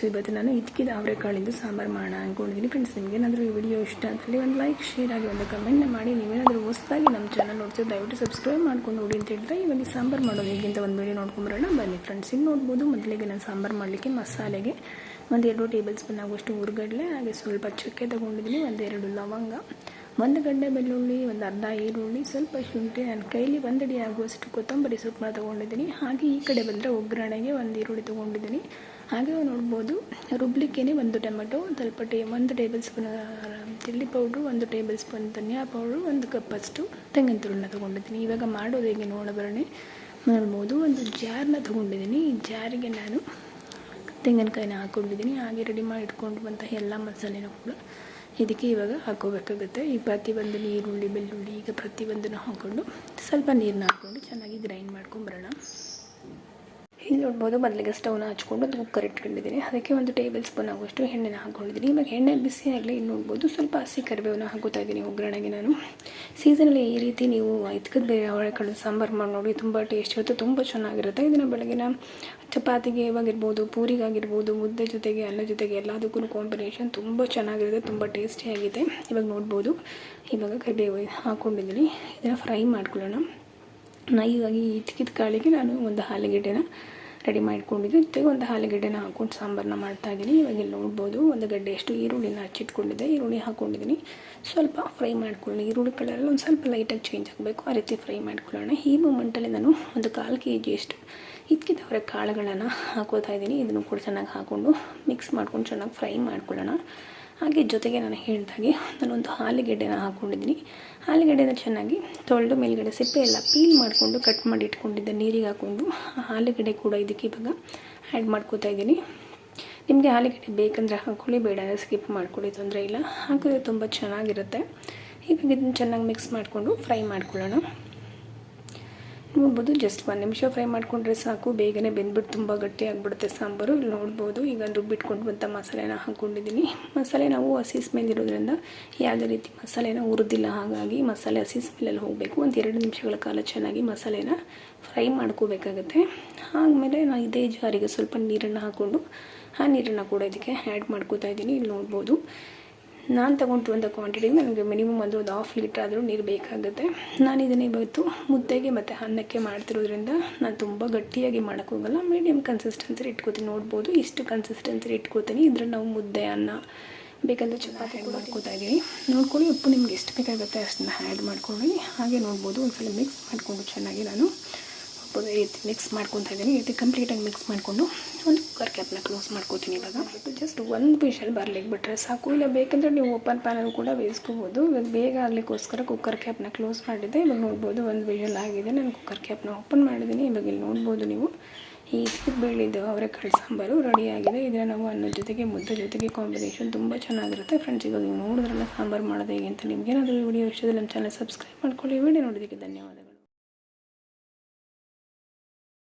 Friends ಇವತ್ತು ನಾನು ಇದ್ಕಿದ ಅವರೆಕಾಳಿಂದು ಸಾಂಬಾರು ಮಾಡೋಣ ಅಂದ್ಕೊಂಡಿದ್ದೀನಿ ಫ್ರೆಂಡ್ಸ್ ನಿಮಗೆ ಏನಾದರೂ ಈ ವಿಡಿಯೋ ಇಷ್ಟ ಅಂತೇಳಿ ಒಂದು ಲೈಕ್ ಶೇರ್ ಆಗಿ ಒಂದು ಕಮೆಂಟ್ನ ಮಾಡಿ. ನೀವೇನಾದರೂ ಹೊಸದಾಗಿ ನಮ್ಮ ಚಾನಲ್ ನೋಡ್ತೀವಿ ದಯವಿಟ್ಟು ಸಬ್ಸ್ಕ್ರೈಬ್ ಮಾಡ್ಕೊಂಡು ನೋಡಿ ಅಂತ ಹೇಳ್ತಾ ಇವಾಗ ಸಾಂಬಾರು ಮಾಡೋದು ಹೇಗಿಂತ ಒಂದು ವಿಡಿಯೋ ನೋಡ್ಕೊಂಬರೋಣ ಬನ್ನಿ ಫ್ರೆಂಡ್ಸ್ ಇನ್ನು ನೋಡ್ಬೋದು. ಮೊದಲಿಗೆ ನಾನು ಸಾಂಬಾರು ಮಾಡಲಿಕ್ಕೆ ಮಸಾಲೆಗೆ ಒಂದು ಎರಡು ಟೇಬಲ್ ಸ್ಪೂನ್ ಆಗುವಷ್ಟು ಹುರ್ಗಡ್ಲೆ ಹಾಗೆ ಸ್ವಲ್ಪ ಚಕ್ಕೆ ತೊಗೊಂಡಿದ್ದೀನಿ, ಒಂದೆರಡು ಲವಂಗ. ಒಂದು ಗಡ್ಡೆ ಬೆಳ್ಳುಳ್ಳಿ, ಒಂದು ಅರ್ಧ ಈರುಳ್ಳಿ, ಸ್ವಲ್ಪ ಶುಂಠಿ, ನನ್ನ ಕೈಲಿ ಒಂದಡಿ ಆಗುವಷ್ಟು ಕೊತ್ತಂಬರಿ ಸೊಪ್ಪನ್ನ ತೊಗೊಂಡಿದ್ದೀನಿ. ಹಾಗೆ ಈ ಕಡೆ ಬಂದರೆ ಒಗ್ಗರಣೆಗೆ ಒಂದು ಈರುಳ್ಳಿ ತೊಗೊಂಡಿದ್ದೀನಿ. ಹಾಗೆ ನೋಡ್ಬೋದು, ರುಬ್ಲಿಕ್ಕೇನೆ ಒಂದು ಟೊಮೆಟೊ ಸ್ವಲ್ಪ ಟೇ, ಒಂದು ಟೇಬಲ್ ಸ್ಪೂನ್ ಚಿಲ್ಲಿ ಪೌಡ್ರು, ಒಂದು ಟೇಬಲ್ ಸ್ಪೂನ್ ಧನಿಯಾ ಪೌಡ್ರು, ಒಂದು ಕಪ್ಪಷ್ಟು ತೆಂಗಿನ ತುರುಳನ್ನ ತೊಗೊಂಡಿದ್ದೀನಿ. ಇವಾಗ ಮಾಡೋದು ಹೇಗೆ ನೋಡಬರಣೆ ನೋಡ್ಬೋದು, ಒಂದು ಜಾರನ್ನ ತೊಗೊಂಡಿದ್ದೀನಿ. ಈ ಜಾರಿಗೆ ನಾನು ತೆಂಗಿನಕಾಯಿನ ಹಾಕ್ಕೊಂಡಿದ್ದೀನಿ. ಹಾಗೆ ರೆಡಿ ಮಾಡಿ ಇಟ್ಕೊಂಡು ಎಲ್ಲ ಮಸಾಲೆನೂ ಕೂಡ ಇದಕ್ಕೆ ಇವಾಗ ಹಾಕೋಬೇಕಾಗುತ್ತೆ. ಈ ಪ್ರತಿಯೊಂದು ಈರುಳ್ಳಿ ಬೆಳ್ಳುಳ್ಳಿ, ಈಗ ಪ್ರತಿಯೊಂದನ್ನು ಹಾಕ್ಕೊಂಡು ಸ್ವಲ್ಪ ನೀರನ್ನ ಹಾಕ್ಕೊಂಡು ಚೆನ್ನಾಗಿ ಗ್ರೈಂಡ್ ಮಾಡ್ಕೊಂಬರೋಣ ಇಲ್ಲಿ ನೋಡ್ಬೋದು ಮೊದಲಿಗೆ ಸ್ಟವ್ನ ಹಚ್ಕೊಂಡು ಅದು ಕುಕ್ಕರ್ ಇಟ್ಕೊಂಡಿದ್ದೀನಿ. ಅದಕ್ಕೆ ಒಂದು ಟೇಬಲ್ ಸ್ಪೂನ್ ಆಗುವಷ್ಟು ಎಣ್ಣೆನ ಹಾಕ್ಕೊಂಡಿದ್ದೀನಿ ಇವಾಗ ಎಣ್ಣೆ ಬಿಸಿ ಆಗಲಿ ಇಲ್ಲಿ ನೋಡ್ಬೋದು ಸ್ವಲ್ಪ ಹಸಿ ಕರಿಬೇವನ್ನ ಹಾಕೋತಾ ಇದ್ದೀನಿ ಒಗ್ಗರಣೆಗೆ ನಾನು. ಸೀಸನಲ್ಲಿ ಈ ರೀತಿ ನೀವು ಇದ್ಕದ ಬೇರೆ ಅವಳೆಕಾಳು ಸಾಂಬಾರು ಮಾಡಿ ನೋಡಿ, ತುಂಬ ಟೇಸ್ಟ್ ಇರುತ್ತೆ, ತುಂಬ ಚೆನ್ನಾಗಿರುತ್ತೆ. ಇದನ್ನು ಬೆಳಗಿನ ಚಪಾತಿಗೆ ಇವಾಗಿರ್ಬೋದು, ಪೂರಿಗಾಗಿರ್ಬೋದು, ಮುದ್ದೆ ಜೊತೆಗೆ, ಅನ್ನ ಜೊತೆಗೆ ಎಲ್ಲದಕ್ಕೂ ಕಾಂಬಿನೇಷನ್ ತುಂಬ ಚೆನ್ನಾಗಿರುತ್ತೆ, ತುಂಬ ಟೇಸ್ಟಿಯಾಗಿದೆ ಇವಾಗ ನೋಡ್ಬೋದು, ಇವಾಗ ಕರಿಬೇವು ಹಾಕ್ಕೊಂಡಿದ್ದೀನಿ ಇದನ್ನು ಫ್ರೈ ಮಾಡ್ಕೊಳ್ಳೋಣ. ನಾ ಇವಾಗ ಈ ಇದ್ಕಿದ ಕಾಳಿಗೆ ನಾನು ಒಂದು ಆಲೂಗೆಡ್ಡೆನ ರೆಡಿ ಮಾಡ್ಕೊಂಡಿದ್ದೆ. ಜೊತೆಗೆ ಒಂದು ಆಲೂಗಡ್ಡೆನ ಹಾಕ್ಕೊಂಡು ಸಾಂಬಾರನ್ನ ಮಾಡ್ತಾಯಿದ್ದೀನಿ ಇವಾಗ ಇಲ್ಲಿ ನೋಡ್ಬೋದು ಒಂದು ಗಡ್ಡೆಯಷ್ಟು ಈರುಳ್ಳಿನ ಹಚ್ಚಿಟ್ಕೊಂಡಿದ್ದೆ ಈರುಳ್ಳಿ ಹಾಕ್ಕೊಂಡಿದ್ದೀನಿ ಸ್ವಲ್ಪ ಫ್ರೈ ಮಾಡ್ಕೊಳ್ಳೋಣ. ಈರುಳ್ಳಿ ಕಲರಲ್ಲಿ ಒಂದು ಸ್ವಲ್ಪ ಲೈಟಾಗಿ ಚೇಂಜ್ ಆಗಬೇಕು. ಆ ರೀತಿ ಫ್ರೈ ಮಾಡ್ಕೊಳ್ಳೋಣ. ಈ ಮೂಮೆಂಟಲ್ಲಿ ನಾನು ಒಂದು ಕಾಲು ಕೆ ಜಿಯಷ್ಟು ಇದ್ಕಿದ್ದವರ ಕಾಳುಗಳನ್ನು ಹಾಕೋತಾ ಇದ್ದೀನಿ ಇದನ್ನು ಕೂಡ ಚೆನ್ನಾಗಿ ಹಾಕ್ಕೊಂಡು ಮಿಕ್ಸ್ ಮಾಡ್ಕೊಂಡು ಚೆನ್ನಾಗಿ ಫ್ರೈ ಮಾಡ್ಕೊಳ್ಳೋಣ. ಹಾಗೆ ಜೊತೆಗೆ ನಾನು ಹೇಳಿದಾಗೆ ನಾನೊಂದು ಆಲೂಗೆಡ್ಡೆನ ಹಾಕ್ಕೊಂಡಿದ್ದೀನಿ ಆಲೂಗೆಡ್ಡೆನ ಚೆನ್ನಾಗಿ ತೊಳೆದು ಮೇಲ್ಗಡೆ ಸಿಪ್ಪೆ ಎಲ್ಲ ಪೀಲ್ ಮಾಡಿಕೊಂಡು ಕಟ್ ಮಾಡಿ ಇಟ್ಕೊಂಡಿದ್ದೆ ನೀರಿಗೆ ಹಾಕ್ಕೊಂಡು ಆಲೂಗೆಡ್ಡೆ ಕೂಡ ಇದಕ್ಕೆ ಇವಾಗ ಆ್ಯಡ್ ಮಾಡ್ಕೋತಾ ಇದ್ದೀನಿ. ನಿಮಗೆ ಆಲೂಗೆಡ್ಡೆ ಬೇಕಂದರೆ ಹಾಕ್ಕೊಳ್ಳಿ ಬೇಡ ಸ್ಕಿಪ್ ಮಾಡ್ಕೊಳ್ಳಿ, ತೊಂದರೆ ಇಲ್ಲ. ಹಾಕಿದ್ರೆ ತುಂಬ ಚೆನ್ನಾಗಿರುತ್ತೆ. ಇವಾಗ ಇದನ್ನು ಚೆನ್ನಾಗಿ ಮಿಕ್ಸ್ ಮಾಡಿಕೊಂಡು ಫ್ರೈ ಮಾಡ್ಕೊಳ್ಳೋಣ. ನೋಡ್ಬೋದು ಜಸ್ಟ್ ಒಂದು ನಿಮಿಷ ಫ್ರೈ ಮಾಡಿಕೊಂಡ್ರೆ ಸಾಕು. ಬೇಗನೆ ಬೆಂದ್ಬಿಟ್ಟು ತುಂಬ ಗಟ್ಟಿ ಆಗಿಬಿಡುತ್ತೆ ಸಾಂಬಾರು. ಇಲ್ಲಿ ನೋಡ್ಬೋದು, ಈಗ ರುಬ್ಬಿಟ್ಕೊಂಡು ಬಂತ ಮಸಾಲೆನ ಹಾಕ್ಕೊಂಡಿದ್ದೀನಿ ಮಸಾಲೆ ನಾವು ಹಸಿ ಸ್ಮೆಲ್ ಇರೋದ್ರಿಂದ ಯಾವುದೇ ರೀತಿ ಮಸಾಲೆನ ಹುರಿದಿಲ್ಲ. ಹಾಗಾಗಿ ಮಸಾಲೆ ಹಸಿ ಸ್ಮೆಲ್ಲಲ್ಲಿ ಹೋಗಬೇಕು. ಒಂದು ಎರಡು ನಿಮಿಷಗಳ ಕಾಲ ಚೆನ್ನಾಗಿ ಮಸಾಲೆನ ಫ್ರೈ ಮಾಡ್ಕೋಬೇಕಾಗತ್ತೆ. ಆದಮೇಲೆ ನಾನು ಇದೇ ಜಾರಿಗೆ ಸ್ವಲ್ಪ ನೀರನ್ನು ಹಾಕ್ಕೊಂಡು ಆ ನೀರನ್ನು ಕೂಡ ಇದಕ್ಕೆ ಆ್ಯಡ್ ಮಾಡ್ಕೋತಾ ಇದ್ದೀನಿ ಇಲ್ಲಿ ನೋಡ್ಬೋದು. ನಾನು ತೊಗೊಂಡಿರುವಂಥ ಕ್ವಾಂಟಿಟಿಗೆ ನನಗೆ ಮಿನಿಮಮ್ ಅಂದರೆ ಒಂದು ಹಾಫ್ ಲೀಟ್ರ್ ಆದರೂ ನೀರು ಬೇಕಾಗುತ್ತೆ. ನಾನು ಇದನ್ನು ಇವತ್ತು ಮುದ್ದೆಗೆ ಮತ್ತು ಅನ್ನಕ್ಕೆ ಮಾಡ್ತಿರೋದ್ರಿಂದ ನಾನು ತುಂಬ ಗಟ್ಟಿಯಾಗಿ ಮಾಡೋಕ್ಕೋಗಲ್ಲ ಮೀಡಿಯಮ್ ಕನ್ಸಿಸ್ಟೆನ್ಸಿ ಇಟ್ಕೋತೀನಿ. ನೋಡ್ಬೋದು, ಇಷ್ಟು ಕನ್ಸಿಸ್ಟೆನ್ಸಿ ಇಟ್ಕೋತೀನಿ. ಇದರಲ್ಲಿ ನಾವು ಮುದ್ದೆ, ಅನ್ನ, ಬೇಕಂದ್ರೆ ಚಪಾತಿ ಮಾಡ್ಕೋತಾ ಇದ್ದೀನಿ. ನೋಡ್ಕೊಳ್ಳಿ, ಉಪ್ಪು ನಿಮ್ಗೆ ಎಷ್ಟು ಬೇಕಾಗುತ್ತೆ ಅಷ್ಟನ್ನ ಆ್ಯಡ್ ಮಾಡ್ಕೊಳ್ಳಿ. ಹಾಗೆ ನೋಡ್ಬೋದು ಒಂದು ಸಲ ಮಿಕ್ಸ್ ಮಾಡಿಕೊಂಡು ಚೆನ್ನಾಗಿ ನಾನು ಈ ರೀತಿ ಮಿಕ್ಸ್ ಮಾಡ್ಕೊತ ಇದ್ದೀನಿ. ಈ ರೀತಿ ಕಂಪ್ಲೀಟಾಗಿ ಮಿಕ್ಸ್ ಮಾಡಿಕೊಂಡು ಒಂದು ಕುಕ್ಕರ್ ಕ್ಯಾಪ್ನ ಕ್ಲೋಸ್ ಮಾಡ್ಕೋತೀನಿ ಇವಾಗ. ಜಸ್ಟ್ ಒಂದು ವಿಷಲ್ ಬರ್ಲಿಕ್ಕೆ ಬಿಟ್ಟರೆ ಸಾಕು. ಇಲ್ಲ, ಬೇಕಂದರೆ ನೀವು ಓಪನ್ ಪ್ಯಾನಲ್ಲಿ ಕೂಡ ಬೇಯಿಸ್ಕೋಬೋದು. ಇವಾಗ ಬೇಗ ಆಗಲಿಕ್ಕೋಸ್ಕರ ಕುಕ್ಕರ್ ಕ್ಯಾಪ್ನ ಕ್ಲೋಸ್ ಮಾಡಿದ್ದೆ. ಇವಾಗ ನೋಡ್ಬೋದು ಒಂದು ವಿಷಲ್ ಆಗಿದೆ. ನಾನು ಕುಕ್ಕರ್ ಕ್ಯಾಪ್ನ ಓಪನ್ ಮಾಡಿದ್ದೀನಿ. ಇವಾಗ ಇಲ್ಲಿ ನೋಡ್ಬೋದು ನೀವು. ಈ ಬೇಳಿದ್ದು ಅವರೆಕಾಳು ಸಾಂಬಾರು ರೆಡಿಯಾಗಿದೆ ಇದನ್ನು ನಾವು ಅನ್ನ ಜೊತೆಗೆ, ಮುದ್ದೆ ಜೊತೆಗೆ ಕಾಂಬಿನೇಷನ್ ತುಂಬ ಚೆನ್ನಾಗಿರುತ್ತೆ. ಫ್ರೆಂಡ್ಸ್ ಇವಾಗ ನೀವು ನೋಡಿದ್ರಲ್ಲ ಸಾಂಬಾರು ಮಾಡೋದು ಹೇಗೆ ಅಂತ ನಿಮಗೇನಾದರೂ ವಿಡಿಯೋ ವಿಷಯದಲ್ಲಿ ನಮ್ಮ ಚಾನಲ್ ಸಬ್ಸ್ಕ್ರೈಬ್ ಮಾಡ್ಕೊಳ್ಳಿ. ವಿಡಿಯೋ ನೋಡೋದಕ್ಕೆ ಧನ್ಯವಾದಗಳು.